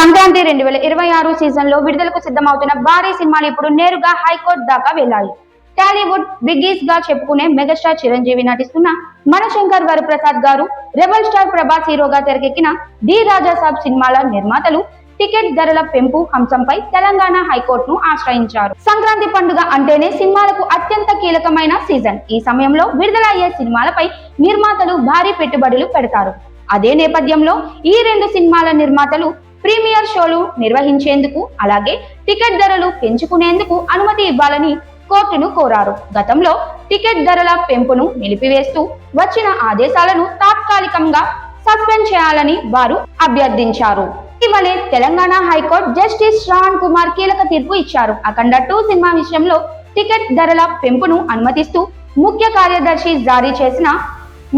సంక్రాంతి రెండు వేల ఇరవై ఆరు సీజన్లో విడుదలకు సిద్ధమవుతున్న భారీ సినిమాలు ఇప్పుడు నేరుగా హైకోర్టు దాకా వెళ్ళాయి. టాలీవుడ్ బిగ్గీస్గా చెప్పుకునే మెగాస్టార్ చిరంజీవి నటిస్తున్న మనశంకర్ వరప్రసాద్ గారు రెబల్ స్టార్ ప్రభాస్ హీరోగా తెరకెక్కిన ది రాజా సాబ్ సినిమాల నిర్మాతలు టికెట్ ధరల పెంపు అంశంపై తెలంగాణ హైకోర్టును ఆశ్రయించారు. సంక్రాంతి పండుగ అంటేనే సినిమాలకు అత్యంత కీలకమైన సీజన్ ఈ సమయంలో విడుదలయ్యే సినిమాలపై నిర్మాతలు భారీ పెట్టుబడులు పెడతారు. అదే నేపథ్యంలో ఈ రెండు సినిమాల నిర్మాతలు ప్రీమియర్ షోలు నిర్వహించేందుకు అలాగే టికెట్ ధరలు పెంచుకునేందుకు అనుమతి ఇవ్వాలని కోర్టును కోరారు. గతంలో టికెట్ ధరల పెంపును నిలిపివేస్తూ వచ్చిన ఆదేశాలను తాత్కాలికంగా సస్పెండ్ చేయాలని వారు అభ్యర్థించారు. ఇటీవలే Telangana high court justice Shravan Kumar కీలక తీర్పు ఇచ్చారు. అఖండ టూ సినిమా విషయంలో టికెట్ ధరల పెంపును అనుమతిస్తూ ముఖ్య కార్యదర్శి జారీ చేసిన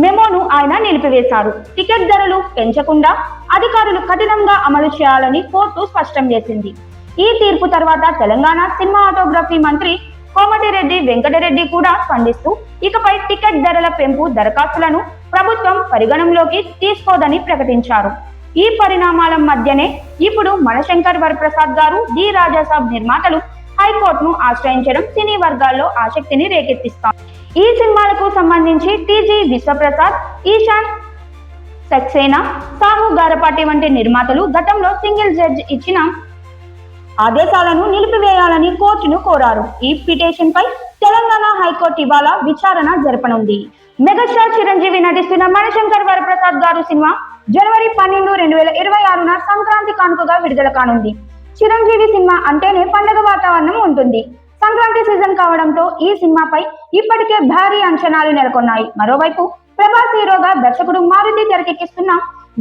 మెమోను ఆయన నిలిపివేశారు. టికెట్ ధరలు పెంచకుండా అధికారులు కఠినంగా అమలు చేయాలని కోర్టు స్పష్టం చేసింది. ఈ తీర్పు తర్వాత తెలంగాణ సినిమాటోగ్రఫీ మంత్రి కోమటిరెడ్డి వెంకటరెడ్డి కూడా స్పందిస్తూ ఇకపై టికెట్ ధరల పెంపు దరఖాస్తులను ప్రభుత్వం పరిగణంలోకి తీసుకోదని ప్రకటించారు. ఈ పరిణామాల మధ్యనే ఇప్పుడు మనశంకర్ వరప్రసాద్ గారు డి రాజాసాబ్ నిర్మాతలు హైకోర్టును ఆశ్రయించడం సినీ వర్గాల్లో ఆసక్తిని రేకెత్తిస్తారు ఈ సినిమాలకు సంబంధించి టీజీ విశ్వప్రసాద్ ఈశాన్ సక్సేనా? సాహు గారపాటి వంటి నిర్మాతలు గతంలో సింగిల్ జడ్జ్ ఇచ్చిన ఆదేశాలను నిలిపివేయాలని కోర్టును కోరారు. ఈ పిటిషన్ పై తెలంగాణ హైకోర్టు ఇవాళ విచారణ జరపనుంది. మెగాస్టార్ చిరంజీవి నటిస్తున్న మణిశంకర్ వరప్రసాద్ గారు సినిమా జనవరి పన్నెండు రెండు వేల ఇరవై ఆరున సంక్రాంతి కానుకగా విడుదల కానుంది. చిరంజీవి సినిమా అంటేనే పండుగ వాతావరణం ఉంటుంది. సంక్రాంతి సీజన్ కావడంతో ఈ సినిమాపై ఇప్పటికే భారీ అంచనాలు నెలకొన్నాయి. మరోవైపు ప్రభాస్ హీరోగా దర్శకుడు మారుతి తెరకెక్కిస్తున్న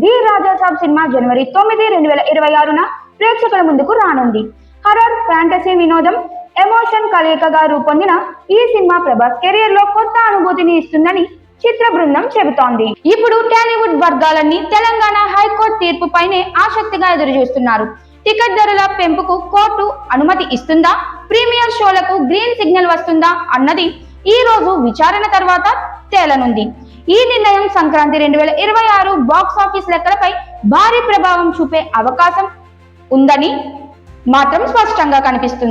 ది రాజాసాబ్ సినిమా జనవరి తొమ్మిది రెండు వేల ఇరవై ఆరున ప్రేక్షకుల ముందుకు రానుంది. హర్రర్ ఫ్యాంటసీ వినోదం ఎమోషన్ కలయికగా రూపొందిన ఈ సినిమా ప్రభాస్ కెరీర్లో కొత్త అనుభూతిని ఇస్తుందని చిత్ర బృందం చెబుతోంది. ఇప్పుడు టాలీవుడ్ వర్గాలన్నీ తెలంగాణ హైకోర్టు తీర్పుపైనే ఆసక్తిగా ఎదురు చూస్తున్నారు టికెట్ ధరల పెంపుకు కోర్టు అనుమతి ఇస్తుందా? ప్రీమియర్ షోలకు గ్రీన్ సిగ్నల్ వస్తుందా? అన్నది ఈ రోజు విచారణ తర్వాత తేలనుంది. ఈ నిర్ణయం సంక్రాంతి రెండు వేల ఇరవై ఆరు బాక్స్ ఆఫీస్ లెక్కలపై భారీ ప్రభావం చూపే అవకాశం ఉందని మాత్రం స్పష్టంగా కనిపిస్తుంది.